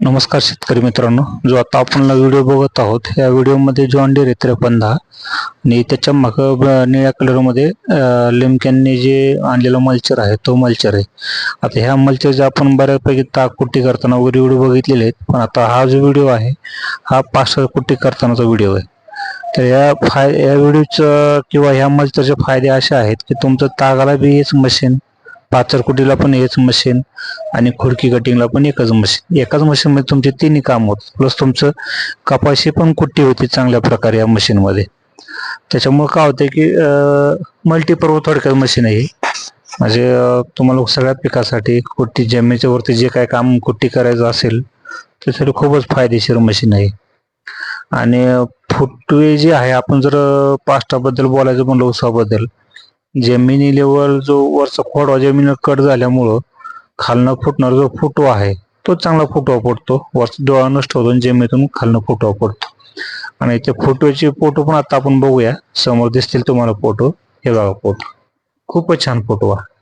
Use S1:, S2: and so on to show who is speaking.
S1: नमस्कार शेतकरी मित्रांनो जो आता आपण व्हिडिओ बघत आहोत या व्हिडिओमध्ये जॉन डिरे त्रेपन्न दहा आणि त्याच्या माग निळ्या कलरमध्ये लिमक्यांनी जे आणलेला मल्चर आहे तो मल्चर आहे. आता ह्या मल्चरचे आपण बऱ्यापैकी ताक कुट्टी करताना वगैरे व्हिडिओ बघितलेले आहेत पण आता हा जो व्हिडिओ आहे हा पाच कुट्टी करतानाचा व्हिडिओ आहे. तर या फाय या व्हिडिओचं किंवा ह्या मल्चरचे फायदे असे आहेत की तुमचं तागाला बी हेच मशीन पाचरकुटीला पण हेच मशीन आणि खुडकी कटिंगला पण एकच मशीन एकाच मशीन मध्ये तुमचे तिन्ही काम होत. प्लस तुमचं कपाशी पण कुट्टी होती चांगल्या प्रकारे या मशीन मध्ये. त्याच्यामुळे काय होतं की मल्टीपर्व थोडक्यात मशीन आहे म्हणजे तुम्हाला सगळ्या पिकासाठी कुट्टी जमिनीच्या वरती जे काय काम कुट्टी करायचं असेल त्यासाठी खूपच फायदेशीर मशीन आहे आणि फुटवे जे आहे आपण जर पास्टाबद्दल बोलायचं म्हणलं उसाबद्दल जमिनी लेवल जो वरचा खोडवा जमिनीवर कट झाल्यामुळं खालनं फुटणार जो फुटवा आहे तो चांगला फुटवा पडतो. वरचा डोळा नष्ट होतो आणि जमिनीतून खालनं फुटवा पडतो. आणि त्या फोटोचे फोटो पण आता आपण बघूया. समोर दिसतील तुम्हाला फोटो. हे बघा फोटो. खूपच छान फोटो आहे